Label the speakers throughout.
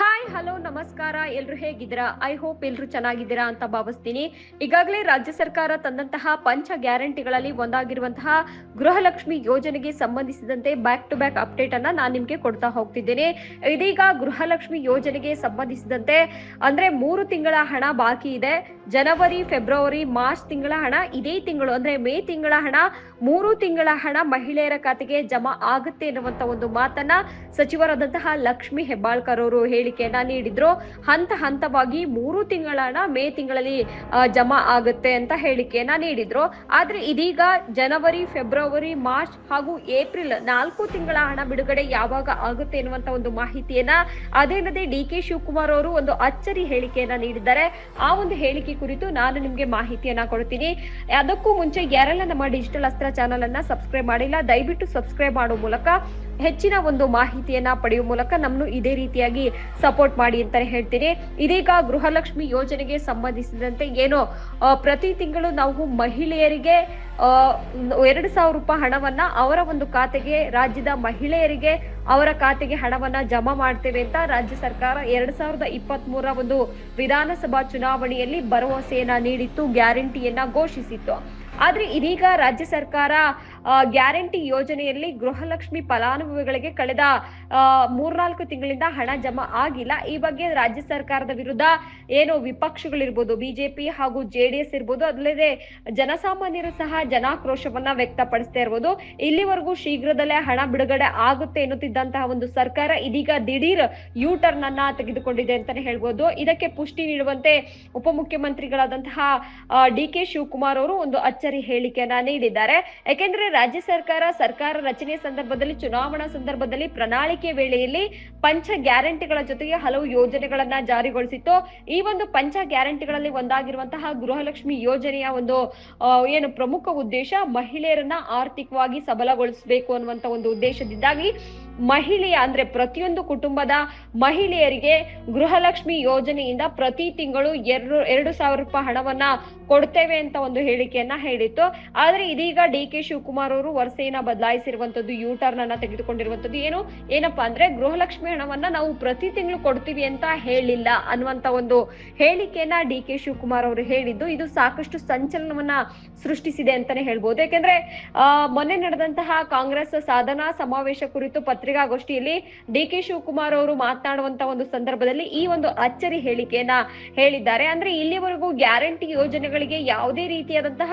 Speaker 1: Ha! Hi hello ನಮಸ್ಕಾರ. ಎಲ್ರು ಹೇಗಿದ್ದೀರಾ? ಐ ಹೋಪ್ ಎಲ್ರು ಚೆನ್ನಾಗಿದ್ದೀರಾ ಅಂತ ಭಾವಿಸ್ತೀನಿ. ಈಗಾಗಲೇ ರಾಜ್ಯ ಸರ್ಕಾರ ತಂದಂತಹ ಪಂಚ ಗ್ಯಾರಂಟಿಗಳಲ್ಲಿ ಒಂದಾಗಿರುವಂತಹ ಗೃಹಲಕ್ಷ್ಮಿ ಯೋಜನೆಗೆ ಸಂಬಂಧಿಸಿದಂತೆ ಬ್ಯಾಕ್ ಟು ಬ್ಯಾಕ್ ಅಪ್ಡೇಟ್ ಅನ್ನ ನಾನು ನಿಮ್ಗೆ ಕೊಡ್ತಾ ಹೋಗ್ತಿದ್ದೇನೆ. ಇದೀಗ ಗೃಹಲಕ್ಷ್ಮಿ ಯೋಜನೆಗೆ ಸಂಬಂಧಿಸಿದಂತೆ ಅಂದ್ರೆ ಮೂರು ತಿಂಗಳ ಹಣ ಬಾಕಿ ಇದೆ. ಜನವರಿ, ಫೆಬ್ರವರಿ, ಮಾರ್ಚ್ ತಿಂಗಳ ಹಣ, ಇದೇ ತಿಂಗಳು ಅಂದ್ರೆ ಮೇ ತಿಂಗಳ ಹಣ, ಮೂರು ತಿಂಗಳ ಹಣ ಮಹಿಳೆಯರ ಖಾತೆಗೆ ಜಮಾ ಆಗುತ್ತೆ ಎನ್ನುವಂತ ಒಂದು ಮಾತನ್ನ ಸಚಿವರಾದಂತಹ ಲಕ್ಷ್ಮಿ ಹೆಬ್ಬಾಳ್ಕರ್ ಅವರು ಹೇಳಿಕೆಯನ್ನ ನೀಡಿದ್ರು. ಹಂತ ಹಂತವಾಗಿ ಮೂರು ತಿಂಗಳ ಹಣ ಮೇ ತಿಂಗಳಲ್ಲಿ ಜಮಾ ಆಗುತ್ತೆ ಅಂತ ಹೇಳಿಕೆಯನ್ನ ನೀಡಿದ್ರು. ಆದ್ರೆ ಇದೀಗ ಜನವರಿ, ಫೆಬ್ರವರಿ, ಮಾರ್ಚ್ ಹಾಗೂ ಏಪ್ರಿಲ್ ನಾಲ್ಕು ತಿಂಗಳ ಹಣ ಬಿಡುಗಡೆ ಯಾವಾಗ ಆಗುತ್ತೆ ಎನ್ನುವಂತ ಒಂದು ಮಾಹಿತಿಯನ್ನ ಅದೇನದೇ ಡಿ ಕೆ ಶಿವಕುಮಾರ್ ಅವರು ಒಂದು ಅಚ್ಚರಿ ಹೇಳಿಕೆಯನ್ನ ನೀಡಿದ್ದಾರೆ. ಆ ಒಂದು ಹೇಳಿಕೆ ಕುರಿತು ನಾನು ನಿಮ್ಗೆ ಮಾಹಿತಿಯನ್ನ ಕೊಡ್ತೀನಿ. ಅದಕ್ಕೂ ಮುಂಚೆ ಯಾರೆಲ್ಲ ನಮ್ಮ ಡಿಜಿಟಲ್ ಅಸ್ತ್ರ ಚಾನಲ್ ಅನ್ನ ಸಬ್ಸ್ಕ್ರೈಬ್ ಮಾಡಿಲ್ಲ, ದಯವಿಟ್ಟು ಸಬ್ಸ್ಕ್ರೈಬ್ ಮಾಡೋ ಮೂಲಕ ಹೆಚ್ಚಿನ ಒಂದು ಮಾಹಿತಿಯನ್ನ ಪಡೆಯುವ ಮೂಲಕ ನಮ್ಮನ್ನು ಇದೇ ರೀತಿಯಾಗಿ ಸಪೋರ್ಟ್ ಮಾಡಿ ಅಂತಾನೆ ಹೇಳ್ತೀನಿ. ಇದೀಗ ಗೃಹಲಕ್ಷ್ಮಿ ಯೋಜನೆಗೆ ಸಂಬಂಧಿಸಿದಂತೆ ಏನು ಪ್ರತಿ ತಿಂಗಳು ನಾವು ಮಹಿಳೆಯರಿಗೆ ಎರಡು ಸಾವಿರ ರೂಪಾಯಿ ಹಣವನ್ನ ಅವರ ಒಂದು ಖಾತೆಗೆ, ರಾಜ್ಯದ ಮಹಿಳೆಯರಿಗೆ ಅವರ ಖಾತೆಗೆ ಹಣವನ್ನ ಜಮಾ ಮಾಡ್ತೇವೆ ಅಂತ ರಾಜ್ಯ ಸರ್ಕಾರ ಎರಡ್ ಸಾವಿರದ ಇಪ್ಪತ್ತ್ ಮೂರ ಒಂದು ವಿಧಾನಸಭಾ ಚುನಾವಣೆಯಲ್ಲಿ ಭರವಸೆಯನ್ನ ನೀಡಿತ್ತು, ಗ್ಯಾರಂಟಿಯನ್ನ ಘೋಷಿಸಿತ್ತು. ಆದ್ರೆ ಇದೀಗ ರಾಜ್ಯ ಸರ್ಕಾರ ಗ್ಯಾರಂಟಿ ಯೋಜನೆಯಲ್ಲಿ ಗೃಹಲಕ್ಷ್ಮಿ ಫಲಾನುಭವಿಗಳಿಗೆ ಕಳೆದ ಮೂರ್ನಾಲ್ಕು ತಿಂಗಳಿಂದ ಹಣ ಜಮಾ ಆಗಿಲ್ಲ. ಈ ಬಗ್ಗೆ ರಾಜ್ಯ ಸರ್ಕಾರದ ವಿರುದ್ಧ ಏನು ವಿಪಕ್ಷಗಳಿರ್ಬೋದು, ಬಿಜೆಪಿ ಹಾಗೂ ಜೆಡಿಎಸ್ ಇರ್ಬೋದು ಅದಲ್ಲದೆ ಜನಸಾಮಾನ್ಯರು ಸಹ ಜನಾಕ್ರೋಶವನ್ನ ವ್ಯಕ್ತಪಡಿಸ್ತಾ ಇರ್ಬೋದು. ಇಲ್ಲಿವರೆಗೂ ಶೀಘ್ರದಲ್ಲೇ ಹಣ ಬಿಡುಗಡೆ ಆಗುತ್ತೆ ಎನ್ನುತ್ತಿದ್ದಂತಹ ಒಂದು ಸರ್ಕಾರ ಇದೀಗ ದಿಢೀರ್ ಯೂ ಟರ್ನ್ ಅನ್ನ ತೆಗೆದುಕೊಂಡಿದೆ ಅಂತಾನೆ ಹೇಳ್ಬೋದು. ಇದಕ್ಕೆ ಪುಷ್ಟಿ ನೀಡುವಂತೆ ಉಪಮುಖ್ಯಮಂತ್ರಿಗಳಾದಂತಹ ಡಿ ಕೆ ಶಿವಕುಮಾರ್ ಅವರು ಒಂದು ಅಚ್ಚರಿ ಹೇಳಿಕೆಯನ್ನ ನೀಡಿದ್ದಾರೆ. ಯಾಕೆಂದ್ರೆ ರಾಜ್ಯ ಸರ್ಕಾರ ಸರ್ಕಾರ ರಚನೆ ಸಂದರ್ಭದಲ್ಲಿ, ಚುನಾವಣಾ ಸಂದರ್ಭದಲ್ಲಿ ಪ್ರಣಾಳಿಕೆ ವೇಳೆಯಲ್ಲಿ ಪಂಚ ಗ್ಯಾರಂಟಿಗಳ ಜೊತೆಗೆ ಹಲವು ಯೋಜನೆಗಳನ್ನ ಜಾರಿಗೊಳಿಸಿತ್ತು. ಈ ಒಂದು ಪಂಚ ಗ್ಯಾರಂಟಿಗಳಲ್ಲಿ ಒಂದಾಗಿರುವಂತಹ ಗೃಹಲಕ್ಷ್ಮಿ ಯೋಜನೆಯ ಒಂದು ಏನು ಪ್ರಮುಖ ಉದ್ದೇಶ ಮಹಿಳೆಯರನ್ನ ಆರ್ಥಿಕವಾಗಿ ಸಬಲಗೊಳಿಸಬೇಕು ಅನ್ನುವಂತ ಒಂದು ಉದ್ದೇಶದಿಂದಾಗಿ ಮಹಿಳೆಯ ಅಂದ್ರೆ ಪ್ರತಿಯೊಂದು ಕುಟುಂಬದ ಮಹಿಳೆಯರಿಗೆ ಗೃಹಲಕ್ಷ್ಮಿ ಯೋಜನೆಯಿಂದ ಪ್ರತಿ ತಿಂಗಳು ಎರಡು ಎರಡು ಸಾವಿರ ರೂಪಾಯಿ ಹಣವನ್ನ ಕೊಡ್ತೇವೆ ಅಂತ ಒಂದು ಹೇಳಿಕೆಯನ್ನ ಹೇಳಿತ್ತು. ಆದ್ರೆ ಇದೀಗ ಡಿ ಕೆ ಶಿವಕುಮಾರ್ ಅವರು ವರಸೆಯನ್ನ ಬದಲಾಯಿಸಿರುವಂತದ್ದು ಯೂ ಟರ್ನ್ ಅನ್ನ ತೆಗೆದುಕೊಂಡಿರುವಂತದ್ದು ಏನು? ಏನಪ್ಪಾ ಅಂದ್ರೆ ಗೃಹಲಕ್ಷ್ಮಿ ಹಣವನ್ನ ನಾವು ಪ್ರತಿ ತಿಂಗಳು ಕೊಡ್ತೀವಿ ಅಂತ ಹೇಳಿಲ್ಲ ಅನ್ನುವಂತ ಒಂದು ಹೇಳಿಕೆಯನ್ನ ಡಿ ಕೆ ಶಿವಕುಮಾರ್ ಅವರು ಹೇಳಿದ್ದು. ಇದು ಸಾಕಷ್ಟು ಸಂಚಲನವನ್ನ ಸೃಷ್ಟಿಸಿದೆ ಅಂತಾನೆ ಹೇಳ್ಬೋದು. ಯಾಕೆಂದ್ರೆ ಮೊನ್ನೆ ನಡೆದಂತಹ ಕಾಂಗ್ರೆಸ್ ಸಾಧನಾ ಸಮಾವೇಶ ಕುರಿತು ಪತ್ರಿಕಾಗೋಷ್ಠಿಯಲ್ಲಿ ಡಿ ಕೆ ಶಿವಕುಮಾರ್ ಅವರು ಮಾತನಾಡುವಂತ ಒಂದು ಸಂದರ್ಭದಲ್ಲಿ ಈ ಒಂದು ಅಚ್ಚರಿ ಹೇಳಿಕೆಯನ್ನ ಹೇಳಿದ್ದಾರೆ. ಅಂದ್ರೆ ಇಲ್ಲಿವರೆಗೂ ಗ್ಯಾರಂಟಿ ಯೋಜನೆಗಳಿಗೆ ಯಾವುದೇ ರೀತಿಯಾದಂತಹ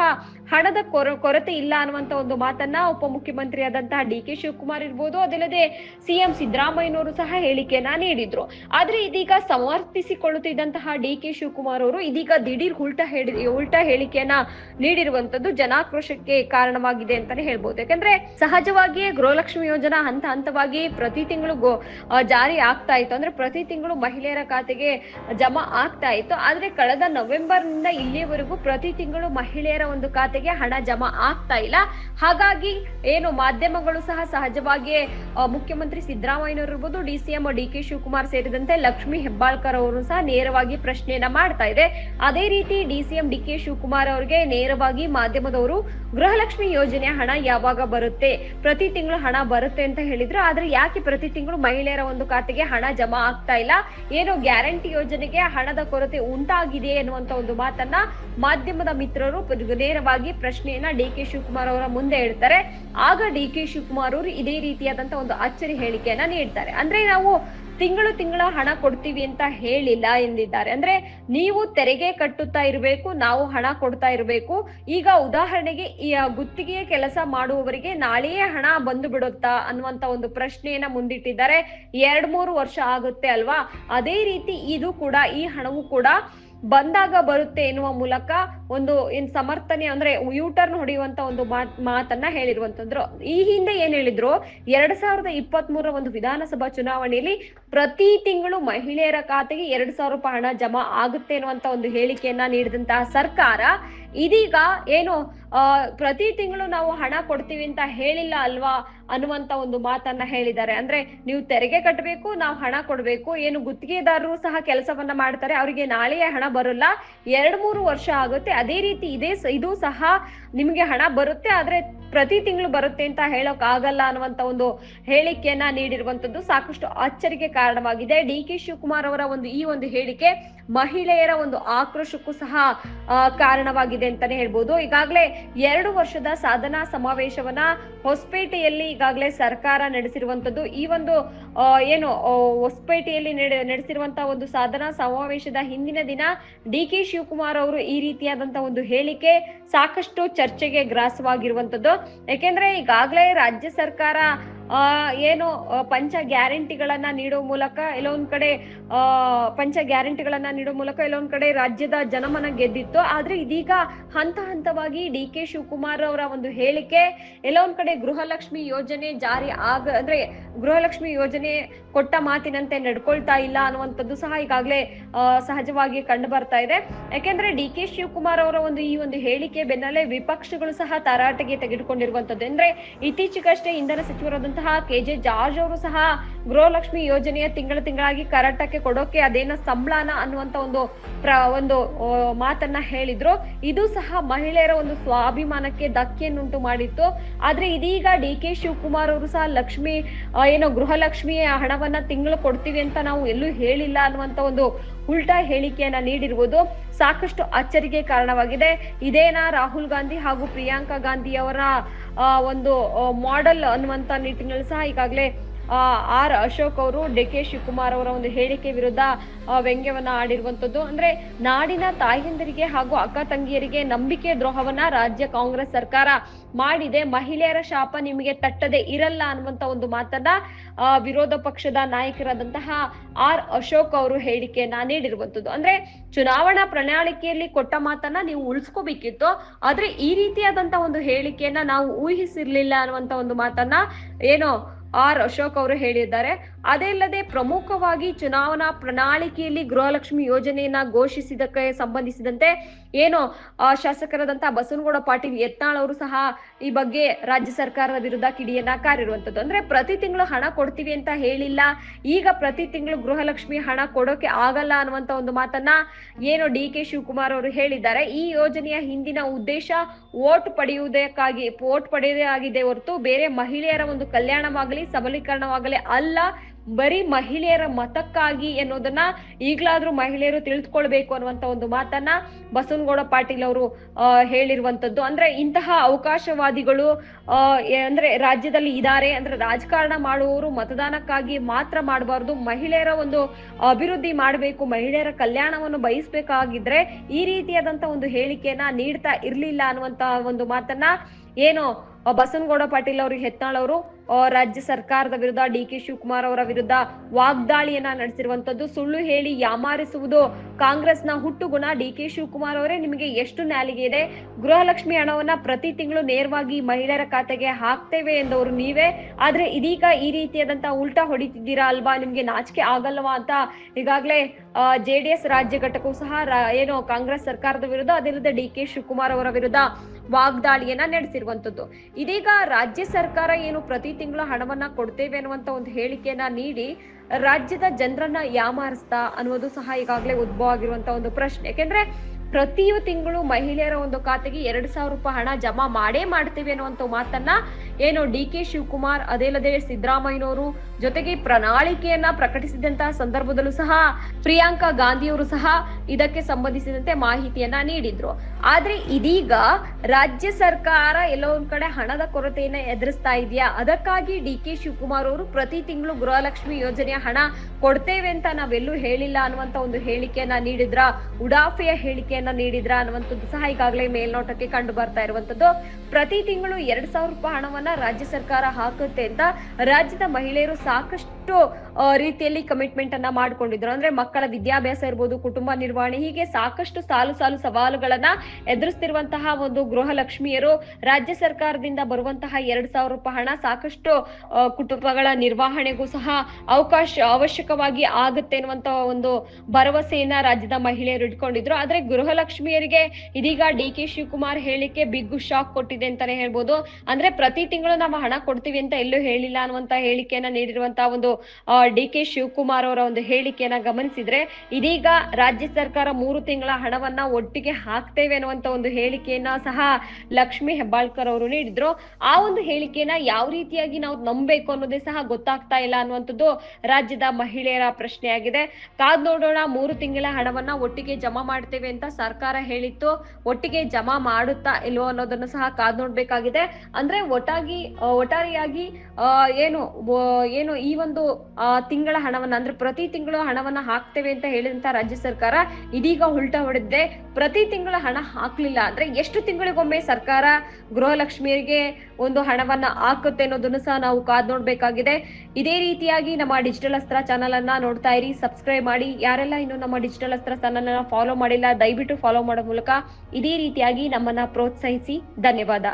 Speaker 1: ಹಣದ ಕೊರ, ಕೊರತೆ ಇಲ್ಲ ಅನ್ನುವಂತ ಒಂದು ಮಾತನ್ನ ಉಪಮುಖ್ಯಮಂತ್ರಿಯಾದಂತಹ ಡಿ ಕೆ ಶಿವಕುಮಾರ್ ಇರ್ಬೋದು, ಅದಲ್ಲದೆ ಸಿಎಂ ಸಿದ್ದರಾಮಯ್ಯನವರು ಸಹ ಹೇಳಿಕೆಯನ್ನ ನೀಡಿದ್ರು. ಆದ್ರೆ ಇದೀಗ ಸಮರ್ಥಿಸಿಕೊಳ್ಳುತ್ತಿದ್ದಂತಹ ಡಿ ಕೆ ಶಿವಕುಮಾರ್ ಅವರು ಇದೀಗ ದಿಢೀರ್ ಉಲ್ಟಾ ಹೇಳಿ, ಉಲ್ಟಾ ಹೇಳಿಕೆಯನ್ನ ನೀಡಿರುವಂತದ್ದು ಜನಾಕ್ರೋಶಕ್ಕೆ ಕಾರಣವಾಗಿದೆ ಅಂತಾನೆ ಹೇಳ್ಬೋದು. ಯಾಕಂದ್ರೆ ಸಹಜವಾಗಿಯೇ ಗೃಹಲಕ್ಷ್ಮಿ ಯೋಜನಾ ಹಂತ ಹಂತವಾಗಿ ಪ್ರತಿ ತಿಂಗಳು ಗೋ- ಜಾರಿ ಆಗ್ತಾ ಇತ್ತು. ಅಂದ್ರೆ ಪ್ರತಿ ತಿಂಗಳು ಮಹಿಳೆಯರ ಖಾತೆಗೆ ಜಮಾ ಆಗ್ತಾ ಇತ್ತು. ಆದ್ರೆ ಕಳೆದ ನವೆಂಬರ್ನಿಂದ ಇಲ್ಲಿಯವರೆಗೂ ಪ್ರತಿ ತಿಂಗಳು ಮಹಿಳೆಯರ ಒಂದು ಖಾತೆಗೆ ಹಣ ಜಮಾ ಆಗ್ತಾ ಇಲ್ಲ. ಹಾಗಾಗಿ ಏನು ಮಾಧ್ಯಮಗಳು ಸಹ ಸಹಜವಾಗಿಯೇ ಮುಖ್ಯಮಂತ್ರಿ ಸಿದ್ದರಾಮಯ್ಯನವರು ಇರ್ಬೋದು, D C M, D K Shivakumar ಸೇರಿದಂತೆ ಲಕ್ಷ್ಮಿ ಹೆಬ್ಬಾಳ್ಕರ್ ಅವರು ಸಹ ನೇರವಾಗಿ ಪ್ರಶ್ನೆಯನ್ನ ಮಾಡ್ತಾ ಇದೆ. ಅದೇ ರೀತಿ D C M, D K Shivakumar ಅವರಿಗೆ ನೇರವಾಗಿ ಮಾಧ್ಯಮದವರು ಗೃಹಲಕ್ಷ್ಮಿ ಯೋಜನೆ ಹಣ ಯಾವಾಗ ಬರುತ್ತೆ, ಪ್ರತಿ ತಿಂಗಳು ಹಣ ಬರುತ್ತೆ ಅಂತ ಹೇಳಿದ್ರು ಆದ್ರೆ ಯಾಕೆ ಪ್ರತಿ ತಿಂಗಳು ಮಹಿಳೆಯರ ಒಂದು ಖಾತೆಗೆ ಹಣ ಜಮಾ ಆಗ್ತಾ ಇಲ್ಲ? ಏನು ಗ್ಯಾರಂಟಿ ಯೋಜನೆಗೆ ಹಣದ ಕೊರತೆ ಉಂಟಾಗಿದೆ ಎನ್ನುವಂತ ಒಂದು ಮಾತನ್ನ ಮಾಧ್ಯಮದ ಮಿತ್ರರು ನೇರವಾಗಿ ಪ್ರಶ್ನೆಯನ್ನ ಡಿ ಕೆ ಶಿವಕುಮಾರ್ ಅವರ ಮುಂದೆ ಇಡ್ತಾರೆ ಆಗ ಡಿ ಕೆ ಶಿವಕುಮಾರ್ ಅವರು ಇದೇ ರೀತಿಯಾದಂತಹ ಒಂದು ಅಚ್ಚರಿ ಹೇಳಿಕೆಯನ್ನ ನೀಡ್ತಾರೆ. ಅಂದ್ರೆ ನಾವು ತಿಂಗಳು ತಿಂಗಳ ಹಣ ಕೊಡ್ತೀವಿ ಅಂತ ಹೇಳಿಲ್ಲ ಎಂದಿದ್ದಾರೆ. ಅಂದ್ರೆ ನೀವು ತೆರಿಗೆ ಕಟ್ಟುತ್ತಾ ಇರಬೇಕು, ನಾವು ಹಣ ಕೊಡ್ತಾ ಇರಬೇಕು. ಈಗ ಉದಾಹರಣೆಗೆ ಈ ಗುತ್ತಿಗೆಯ ಗುತ್ತಿಗೆ ಕೆಲಸ ಮಾಡುವವರಿಗೆ ನಾಳೆಯೇ ಹಣ ಬಂದು ಬಿಡುತ್ತಾ ಅನ್ನುವಂತ ಒಂದು ಪ್ರಶ್ನೆಯನ್ನ ಮುಂದಿಟ್ಟಿದ್ದಾರೆ. ಎರಡ್ ಮೂರು ವರ್ಷ ಆಗುತ್ತೆ ಅಲ್ವಾ? ಅದೇ ರೀತಿ ಇದು ಕೂಡ ಈ ಹಣವು ಕೂಡ ಬಂದಾಗ ಬರುತ್ತೆ ಎನ್ನುವ ಮೂಲಕ ಒಂದು ಏನ್ ಸಮರ್ಥನೆ ಅಂದ್ರೆ ಯೂಟರ್ನ್ ಹೊಡೆಯುವಂತ ಒಂದು ಮಾತ್ ಮಾತನ್ನ ಹೇಳಿರುವಂತಂದ್ರು. ಈ ಹಿಂದೆ ಏನ್ ಹೇಳಿದ್ರು? ಎರಡ್ ಸಾವಿರದ ಇಪ್ಪತ್ತ್ ಮೂರ ಒಂದು ವಿಧಾನಸಭಾ ಚುನಾವಣೆಯಲ್ಲಿ ಪ್ರತಿ ತಿಂಗಳು ಮಹಿಳೆಯರ ಖಾತೆಗೆ ಎರಡ್ ಸಾವಿರ ರೂಪಾಯಿ ಹಣ ಜಮಾ ಆಗುತ್ತೆ ಅನ್ನುವಂತ ಒಂದು ಹೇಳಿಕೆಯನ್ನ ನೀಡಿದಂತಹ ಸರ್ಕಾರ ಇದೀಗ ಏನು ಪ್ರತಿ ತಿಂಗಳು ನಾವು ಹಣ ಕೊಡ್ತೀವಿ ಅಂತ ಹೇಳಿಲ್ಲ ಅಲ್ವಾ ಅನ್ನುವಂತ ಒಂದು ಮಾತನ್ನ ಹೇಳಿದ್ದಾರೆ. ಅಂದ್ರೆ ನೀವು ತೆರಿಗೆ ಕಟ್ಟಬೇಕು ನಾವು ಹಣ ಕೊಡ್ಬೇಕು, ಏನು ಗುತ್ತಿಗೆದಾರರು ಸಹ ಕೆಲಸವನ್ನ ಮಾಡ್ತಾರೆ, ಅವರಿಗೆ ನಾಳೆಯೇ ಹಣ ಬರಲ್ಲ, ಎರಡ್ ಮೂರು ವರ್ಷ ಆಗುತ್ತೆ. ಅದೇ ರೀತಿ ಇದೇ ಇದು ಸಹ ನಿಮಗೆ ಹಣ ಬರುತ್ತೆ, ಆದ್ರೆ ಪ್ರತಿ ತಿಂಗಳು ಬರುತ್ತೆ ಅಂತ ಹೇಳೋಕ್ ಆಗಲ್ಲ ಅನ್ನುವಂತ ಒಂದು ಹೇಳಿಕೆಯನ್ನ ನೀಡಿರುವಂತದ್ದು ಸಾಕಷ್ಟು ಅಚ್ಚರಿಗೆ ಕಾರಣವಾಗಿದೆ. ಡಿ ಕೆ ಶಿವಕುಮಾರ್ ಅವರ ಒಂದು ಈ ಒಂದು ಹೇಳಿಕೆ ಮಹಿಳೆಯರ ಒಂದು ಆಕ್ರೋಶಕ್ಕೂ ಸಹ ಕಾರಣವಾಗಿದೆ ಅಂತಾನೆ ಹೇಳ್ಬೋದು. ಈಗಾಗಲೇ ಎರಡು ವರ್ಷದ ಸಾಧನಾ ಸಮಾವೇಶವನ್ನ ಹೊಸಪೇಟೆಯಲ್ಲಿ ಈಗಾಗಲೇ ಸರ್ಕಾರ ನಡೆಸಿರುವಂತದ್ದು. ಈ ಒಂದು ಏನು ಹೊಸಪೇಟೆಯಲ್ಲಿ ನಡೆ- ನಡೆಸಿರುವಂತಹ ಒಂದು ಸಾಧನಾ ಸಮಾವೇಶದ ಹಿಂದಿನ ದಿನ ಡಿ ಕೆ ಶಿವಕುಮಾರ್ ಅವರು ಈ ರೀತಿಯಾದಂತಹ ಒಂದು ಹೇಳಿಕೆ ಸಾಕಷ್ಟು ಚರ್ಚೆಗೆ ಗ್ರಾಸವಾಗಿರುವಂತದ್ದು. ಯಾಕೆಂದ್ರೆ ಈಗಾಗಲೇ ರಾಜ್ಯ ಸರ್ಕಾರ ಏನು ಪಂಚ ಗ್ಯಾರಂಟಿಗಳನ್ನ ನೀಡೋ ಮೂಲಕ, ಎಲ್ಲೊಂದ್ ಕಡೆ ಪಂಚ ಗ್ಯಾರಂಟಿಗಳನ್ನ ನೀಡೋ ಮೂಲಕ ಎಲ್ಲೊಂದ್ ಕಡೆ ರಾಜ್ಯದ ಜನಮನ ಗೆದ್ದಿತ್ತು. ಆದ್ರೆ ಇದೀಗ ಹಂತ ಹಂತವಾಗಿ ಡಿ ಕೆ ಶಿವಕುಮಾರ್ ಅವರ ಒಂದು ಹೇಳಿಕೆ, ಎಲ್ಲೊಂದ್ ಕಡೆ ಗೃಹಲಕ್ಷ್ಮಿ ಯೋಜನೆ ಜಾರಿ ಆಗ, ಅಂದ್ರೆ ಗೃಹಲಕ್ಷ್ಮಿ ಯೋಜನೆ ಕೊಟ್ಟ ಮಾತಿನಂತೆ ನಡ್ಕೊಳ್ತಾ ಇಲ್ಲ ಅನ್ನುವಂಥದ್ದು ಸಹ ಈಗಾಗಲೇ ಸಹಜವಾಗಿ ಕಂಡು ಬರ್ತಾ ಇದೆ. ಯಾಕೆಂದ್ರೆ ಡಿ ಕೆ ಶಿವಕುಮಾರ್ ಅವರ ಒಂದು ಈ ಒಂದು ಹೇಳಿಕೆ ಬೆನ್ನಲ್ಲೇ ವಿಪಕ್ಷಗಳು ಸಹ ತರಾಟೆಗೆ ತೆಗೆದುಕೊಂಡಿರುವಂತದ್ದು ಅಂದ್ರೆ ಇತ್ತೀಚೆಗಷ್ಟೇ ಇಂಧನ ಸಚಿವರಾದಂತಹ ಕೆ ಜೆ ಜಾರ್ಜ್ ಅವರು ಸಹ ಗೃಹಲಕ್ಷ್ಮಿ ಯೋಜನೆಯ ತಿಂಗಳ ತಿಂಗಳಾಗಿ ಕರಾಟಕ್ಕೆ ಕೊಡೋಕೆ ಅದೇನ ಸಂಬಳನ ಅನ್ನುವಂತ ಒಂದು ಪ್ರ, ಒಂದು ಮಾತನ್ನ ಹೇಳಿದ್ರು. ಇದು ಸಹ ಮಹಿಳೆಯರ ಒಂದು ಸ್ವಾಭಿಮಾನಕ್ಕೆ ಧಕ್ಕೆಯನ್ನುಂಟು ಮಾಡಿತ್ತು. ಆದ್ರೆ ಇದೀಗ ಡಿ ಕೆ ಶಿವಕುಮಾರ್ ಅವರು ಸಹ ಲಕ್ಷ್ಮಿ, ಏನೋ ಗೃಹಲಕ್ಷ್ಮಿಯ ಹಣವನ್ನ ತಿಂಗಳು ಕೊಡ್ತೀವಿ ಅಂತ ನಾವು ಎಲ್ಲೂ ಹೇಳಿಲ್ಲ ಅನ್ನುವಂತ ಒಂದು ಉಲ್ಟಾ ಹೇಳಿಕೆಯನ್ನ ನೀಡಿರುವುದು ಸಾಕಷ್ಟು ಅಚ್ಚರಿಗೆ ಕಾರಣವಾಗಿದೆ. ಇದೇನಾ ರಾಹುಲ್ ಗಾಂಧಿ ಹಾಗೂ ಪ್ರಿಯಾಂಕಾ ಗಾಂಧಿ ಅವರ ಒಂದು ಮಾಡೆಲ್ ಅನ್ನುವಂತ ನಿಟ್ಟಿನಲ್ಲಿ ಸಹ ಈಗಾಗಲೇ ಆರ್ ಅಶೋಕ್ ಅವರು, ಡಿ ಕೆ ಶಿವಕುಮಾರ್ ಅವರ ಒಂದು ಹೇಳಿಕೆ ವಿರುದ್ಧ ವ್ಯಂಗ್ಯವನ್ನ ಆಡಿರುವಂತದ್ದು ಅಂದ್ರೆ ನಾಡಿನ ತಾಯಂದಿರಿಗೆ ಹಾಗೂ ಅಕ್ಕ ತಂಗಿಯರಿಗೆ ನಂಬಿಕೆ ದ್ರೋಹವನ್ನ ರಾಜ್ಯ ಕಾಂಗ್ರೆಸ್ ಸರ್ಕಾರ ಮಾಡಿದೆ. ಮಹಿಳೆಯರ ಶಾಪ ನಿಮಗೆ ತಟ್ಟದೆ ಇರಲ್ಲ ಅನ್ನುವಂತ ಒಂದು ಮಾತನ್ನ ವಿರೋಧ ಪಕ್ಷದ ನಾಯಕರಾದಂತಹ ಆರ್ ಅಶೋಕ್ ಅವರು ಹೇಳಿಕೆಯನ್ನ ನೀಡಿರುವಂತದ್ದು ಅಂದ್ರೆ ಚುನಾವಣಾ ಪ್ರಣಾಳಿಕೆಯಲ್ಲಿ ಕೊಟ್ಟ ಮಾತನ್ನ ನೀವು ಉಳಿಸ್ಕೋಬೇಕಿತ್ತು. ಆದ್ರೆ ಈ ರೀತಿಯಾದಂತಹ ಒಂದು ಹೇಳಿಕೆಯನ್ನ ನಾವು ಊಹಿಸಿರ್ಲಿಲ್ಲ ಅನ್ನುವಂತ ಒಂದು ಮಾತನ್ನ, ಏನೋ ಆರ್ ಅಶೋಕ್ ಅವರು ಹೇಳಿದ್ದಾರೆ. ಅದೇ ಅಲ್ಲದೆ ಪ್ರಮುಖವಾಗಿ ಚುನಾವಣಾ ಪ್ರಣಾಳಿಕೆಯಲ್ಲಿ ಗೃಹಲಕ್ಷ್ಮಿ ಯೋಜನೆಯನ್ನ ಘೋಷಿಸಿದಕ್ಕೆ ಸಂಬಂಧಿಸಿದಂತೆ ಏನು ಶಾಸಕರಾದಂತಹ ಬಸವನಗೌಡ ಪಾಟೀಲ್ ಯತ್ನಾಳ್ ಅವರು ಸಹ ಈ ಬಗ್ಗೆ ರಾಜ್ಯ ಸರ್ಕಾರದ ವಿರುದ್ಧ ಕಿಡಿಯನ್ನ ಕಾರಿರುವಂತದ್ದು. ಅಂದ್ರೆ ಪ್ರತಿ ತಿಂಗಳು ಹಣ ಕೊಡ್ತೀವಿ ಅಂತ ಹೇಳಿಲ್ಲ. ಈಗ ಪ್ರತಿ ತಿಂಗಳು ಗೃಹಲಕ್ಷ್ಮಿ ಹಣ ಕೊಡೋಕೆ ಆಗಲ್ಲ ಅನ್ನುವಂತ ಒಂದು ಮಾತನ್ನ ಏನು ಡಿ ಕೆ ಶಿವಕುಮಾರ್ ಅವರು ಹೇಳಿದ್ದಾರೆ. ಈ ಯೋಜನೆಯ ಹಿಂದಿನ ಉದ್ದೇಶ ವೋಟ್ ಪಡೆಯುವುದಕ್ಕಾಗಿ, ವೋಟ್ ಪಡೆಯುವುದೇ ಆಗಿದೆ ಹೊರತು ಬೇರೆ ಮಹಿಳೆಯರ ಒಂದು ಕಲ್ಯಾಣವಾಗಲಿ, ಸಬಲೀಕರಣವಾಗಲಿ ಅಲ್ಲ. ಬರೀ ಮಹಿಳೆಯರ ಮತಕ್ಕಾಗಿ ಎನ್ನುವುದನ್ನ ಈಗ್ಲಾದ್ರೂ ಮಹಿಳೆಯರು ತಿಳಿದುಕೊಳ್ಬೇಕು ಅನ್ನುವಂತ ಒಂದು ಮಾತನ್ನ ಬಸವನಗೌಡ ಪಾಟೀಲ್ ಅವರು ಹೇಳಿರುವಂತದ್ದು. ಅಂದ್ರೆ ಇಂತಹ ಅವಕಾಶವಾದಿಗಳು ಅಂದ್ರೆ ರಾಜ್ಯದಲ್ಲಿ ಇದ್ದಾರೆ. ಅಂದ್ರೆ ರಾಜಕಾರಣ ಮಾಡುವವರು ಮತದಾನಕ್ಕಾಗಿ ಮಾತ್ರ ಮಾಡಬಾರ್ದು. ಮಹಿಳೆಯರ ಒಂದು ಅಭಿವೃದ್ಧಿ ಮಾಡಬೇಕು, ಮಹಿಳೆಯರ ಕಲ್ಯಾಣವನ್ನು ಬಯಸ್ಬೇಕಾಗಿದ್ರೆ ಈ ರೀತಿಯಾದಂತ ಒಂದು ಹೇಳಿಕೆಯನ್ನ ನೀಡ್ತಾ ಇರ್ಲಿಲ್ಲ ಅನ್ನುವಂತ ಒಂದು ಮಾತನ್ನ, ಏನು ಬಸವನಗೌಡ ಪಾಟೀಲ್ ಅವರು, ಹೆತ್ನಾಳ್ ಅವರು ರಾಜ್ಯ ಸರ್ಕಾರದ ವಿರುದ್ಧ ಡಿ ಕೆ ಶಿವಕುಮಾರ್ ಅವರ ವಿರುದ್ಧ ವಾಗ್ದಾಳಿಯನ್ನ ನಡೆಸಿರುವಂತದ್ದು ಸುಳ್ಳು ಹೇಳಿ ಯಾಮಾರಿಸುವುದು ಕಾಂಗ್ರೆಸ್ನ ಹುಟ್ಟುಗುಣ. ಡಿ ಕೆ ಶಿವಕುಮಾರ್ ಅವರೇ ನಿಮಗೆ ಎಷ್ಟು ನಾಲಿಗೆ ಇದೆ? ಗೃಹಲಕ್ಷ್ಮಿ ಹಣವನ್ನ ಪ್ರತಿ ತಿಂಗಳು ನೇರವಾಗಿ ಮಹಿಳೆಯರ ಖಾತೆಗೆ ಹಾಕ್ತೇವೆ ಎಂದವರು ನೀವೇ? ಆದ್ರೆ ಇದೀಗ ಈ ರೀತಿಯಾದಂತಹ ಉಲ್ಟಾ ಹೊಡಿತಿದ್ದೀರಾ ಅಲ್ವಾ? ನಿಮ್ಗೆ ನಾಚಿಕೆ ಆಗಲ್ವಾ ಅಂತ ಈಗಾಗಲೇ ಜೆಡಿಎಸ್ ರಾಜ್ಯ ಘಟಕವು ಸಹ ಏನು ಕಾಂಗ್ರೆಸ್ ಸರ್ಕಾರದ ವಿರುದ್ಧ ಅದಿಲ್ಲದೆ ಡಿ ಕೆ ಶಿವಕುಮಾರ್ ಅವರ ವಿರುದ್ಧ ವಾಗ್ದಾಳಿಯನ್ನ ನಡೆಸಿರುವಂತದ್ದು. ಇದೀಗ ರಾಜ್ಯ ಸರ್ಕಾರ ಏನು ಪ್ರತಿ ತಿಂಗಳು ಹಣವನ್ನ ಕೊಡ್ತೇವೆ ಅನ್ನುವಂತ ಒಂದು ಹೇಳಿಕೆಯನ್ನ ನೀಡಿ, ರಾಜ್ಯದ ಜನರನ್ನ ಯಾಮಾರಿಸ್ತಾ ಅನ್ನೋದು ಸಹ ಈಗಾಗಲೇ ಉದ್ಭವ ಆಗಿರುವಂತ ಒಂದು ಪ್ರಶ್ನೆ. ಯಾಕೆಂದ್ರೆ ಪ್ರತಿಯು ತಿಂಗಳು ಮಹಿಳೆಯರ ಒಂದು ಖಾತೆಗೆ ಎರಡ್ ಸಾವಿರ ರೂಪಾಯಿ ಹಣ ಜಮಾ ಮಾಡೇ ಮಾಡ್ತೀವಿ ಅನ್ನುವಂತ ಮಾತನ್ನ ಏನು ಡಿ ಕೆ ಶಿವಕುಮಾರ್ ಅದೇಲ್ಲದೆ ಸಿದ್ದರಾಮಯ್ಯನವರು ಜೊತೆಗೆ ಪ್ರಣಾಳಿಕೆಯನ್ನ ಪ್ರಕಟಿಸಿದಂತಹ ಸಂದರ್ಭದಲ್ಲೂ ಸಹ ಪ್ರಿಯಾಂಕಾ ಗಾಂಧಿಯವರು ಸಹ ಇದಕ್ಕೆ ಸಂಬಂಧಿಸಿದಂತೆ ಮಾಹಿತಿಯನ್ನ ನೀಡಿದ್ರು. ಆದ್ರೆ ಇದೀಗ ರಾಜ್ಯ ಸರ್ಕಾರ ಎಲ್ಲೋ ಒಂದ್ ಕಡೆ ಹಣದ ಕೊರತೆಯನ್ನ ಎದುರಿಸ್ತಾ ಇದೆಯಾ? ಅದಕ್ಕಾಗಿ ಡಿ ಕೆ ಶಿವಕುಮಾರ್ ಅವರು ಪ್ರತಿ ತಿಂಗಳು ಗೃಹಲಕ್ಷ್ಮಿ ಯೋಜನೆಯ ಹಣ ಕೊಡ್ತೇವೆ ಅಂತ ನಾವೆಲ್ಲೂ ಹೇಳಿಲ್ಲ ಅನ್ನುವಂತ ಒಂದು ಹೇಳಿಕೆಯನ್ನ ನೀಡಿದ್ರ? ಉಡಾಫೆಯ ಹೇಳಿಕೆಯನ್ನ ನೀಡಿದ್ರ ಅನ್ನುವಂಥದ್ದು ಸಹ ಈಗಾಗಲೇ ಮೇಲ್ನೋಟಕ್ಕೆ ಕಂಡು ಬರ್ತಾ ಇರುವಂತದ್ದು ಪ್ರತಿ ತಿಂಗಳು ಎರಡ್ ಸಾವಿರ ರೂಪಾಯಿ ಹಣವನ್ನ ರಾಜ್ಯ ಸರ್ಕಾರ ಹಾಕುತ್ತೆ ಅಂತ ರಾಜ್ಯದ ಮಹಿಳೆಯರು ಸಾಕಷ್ಟು ರೀತಿಯಲ್ಲಿ ಕಮಿಟ್ಮೆಂಟ್ ಅನ್ನ ಮಾಡ್ಕೊಂಡಿದ್ರು. ಅಂದ್ರೆ ಮಕ್ಕಳ ವಿದ್ಯಾಭ್ಯಾಸ ಇರ್ಬೋದು, ಕುಟುಂಬ ನಿರ್ವಹಣೆ, ಹೀಗೆ ಸಾಕಷ್ಟು ಸಾಲು ಸಾಲು ಸವಾಲುಗಳನ್ನ ಎದುರಿಸ್ತಿರುವಂತಹ ಒಂದು ಗೃಹಲಕ್ಷ್ಮಿಯರು ರಾಜ್ಯ ಸರ್ಕಾರದಿಂದ ಬರುವಂತಹ ಎರಡ್ ಸಾವಿರ ರೂಪಾಯಿ ಹಣ ಸಾಕಷ್ಟು ಕುಟುಂಬಗಳ ನಿರ್ವಹಣೆಗೂ ಸಹ ಅವಕಾಶ ಅವಶ್ಯಕವಾಗಿ ಆಗುತ್ತೆ ಅನ್ನುವಂತ ಒಂದು ಭರವಸೆಯನ್ನ ರಾಜ್ಯದ ಮಹಿಳೆಯರು ಇಟ್ಕೊಂಡಿದ್ರು. ಆದ್ರೆ ಗೃಹಲಕ್ಷ್ಮಿಯರಿಗೆ ಇದೀಗ ಡಿ ಕೆ ಶಿವಕುಮಾರ್ ಹೇಳಿಕೆ ಬಿಗ್ ಶಾಕ್ ಕೊಟ್ಟಿದೆ ಅಂತಾನೆ ಹೇಳ್ಬೋದು. ಅಂದ್ರೆ ಪ್ರತಿ ತಿಂಗಳು ನಾವು ಹಣ ಕೊಡ್ತೀವಿ ಅಂತ ಎಲ್ಲೂ ಹೇಳಿಲ್ಲ ಅನ್ನುವಂತ ಹೇಳಿಕೆಯನ್ನ ನೀಡಿರುವಂತಹ ಒಂದು ಡಿ ಕೆ ಶಿವಕುಮಾರ್ ಅವರ ಒಂದು ಹೇಳಿಕೆಯನ್ನ ಗಮನಿಸಿದ್ರೆ, ಇದೀಗ ರಾಜ್ಯ ಸರ್ಕಾರ ಮೂರು ತಿಂಗಳ ಹಣವನ್ನ ಒಟ್ಟಿಗೆ ಹಾಕ್ತೇವೆ ಅನ್ನುವಂತ ಒಂದು ಹೇಳಿಕೆಯನ್ನ ಸಹ ಲಕ್ಷ್ಮಿ ಹೆಬ್ಬಾಳ್ಕರ್ ಅವರು ನೀಡಿದ್ರು. ಆ ಒಂದು ಹೇಳಿಕೆಯನ್ನ ಯಾವ ರೀತಿಯಾಗಿ ನಾವು ನಂಬಬೇಕು ಅನ್ನೋದೇ ಸಹ ಗೊತ್ತಾಗ್ತಾ ಇಲ್ಲ ಅನ್ನುವಂಥದ್ದು ರಾಜ್ಯದ ಮಹಿಳೆಯರ ಪ್ರಶ್ನೆಯಾಗಿದೆ. ಕಾದ್ ನೋಡೋಣ, ಮೂರು ತಿಂಗಳ ಹಣವನ್ನ ಒಟ್ಟಿಗೆ ಜಮಾ ಮಾಡ್ತೇವೆ ಅಂತ ಸರ್ಕಾರ ಹೇಳಿತ್ತು. ಒಟ್ಟಿಗೆ ಜಮಾ ಮಾಡುತ್ತಾ ಇಲ್ವೋ ಅನ್ನೋದನ್ನು ಸಹ ಕಾದ್ ನೋಡ್ಬೇಕಾಗಿದೆ. ಅಂದ್ರೆ ಒಟ್ಟಾಗಿ ಆ, ಒಟ್ಟಾರೆಯಾಗಿ ಏನು ಏನು ಈ ಒಂದು ತಿಂಗಳ ಹಣವನ್ನ ಅಂದ್ರೆ ಪ್ರತಿ ತಿಂಗಳು ಹಣವನ್ನ ಹಾಕ್ತೇವೆ ಅಂತ ಹೇಳಿದಂತ ರಾಜ್ಯ ಸರ್ಕಾರ ಇದೀಗ ಉಲ್ಟಾ ಹೊಡೆದಿದೆ. ಪ್ರತಿ ತಿಂಗಳ ಹಣ ಹಾಕ್ಲಿಲ್ಲ ಅಂದ್ರೆ ಎಷ್ಟು ತಿಂಗಳಿಗೊಮ್ಮೆ ಸರ್ಕಾರ ಗೃಹಲಕ್ಷ್ಮಿಯರಿಗೆ ಒಂದು ಹಣವನ್ನ ಹಾಕುತ್ತೆ ಅನ್ನೋದನ್ನು ಸಹ ನಾವು ಕಾದ್ ನೋಡ್ಬೇಕಾಗಿದೆ. ಇದೇ ರೀತಿಯಾಗಿ ನಮ್ಮ ಡಿಜಿಟಲ್ ಅಸ್ತ್ರ ಚಾನಲ್ ಅನ್ನ ನೋಡ್ತಾ ಇರಿ ಸಬ್ಸ್ಕ್ರೈಬ್ ಮಾಡಿ. ಯಾರೆಲ್ಲ ಇನ್ನು ನಮ್ಮ ಡಿಜಿಟಲ್ ಅಸ್ತ್ರ ಚಾನಲ್ ಅನ್ನ ಫಾಲೋ ಮಾಡಿಲ್ಲ ದಯವಿಟ್ಟು ಫಾಲೋ ಮಾಡೋ ಮೂಲಕ ಇದೇ ರೀತಿಯಾಗಿ ನಮ್ಮನ್ನ ಪ್ರೋತ್ಸಾಹಿಸಿ. ಧನ್ಯವಾದ.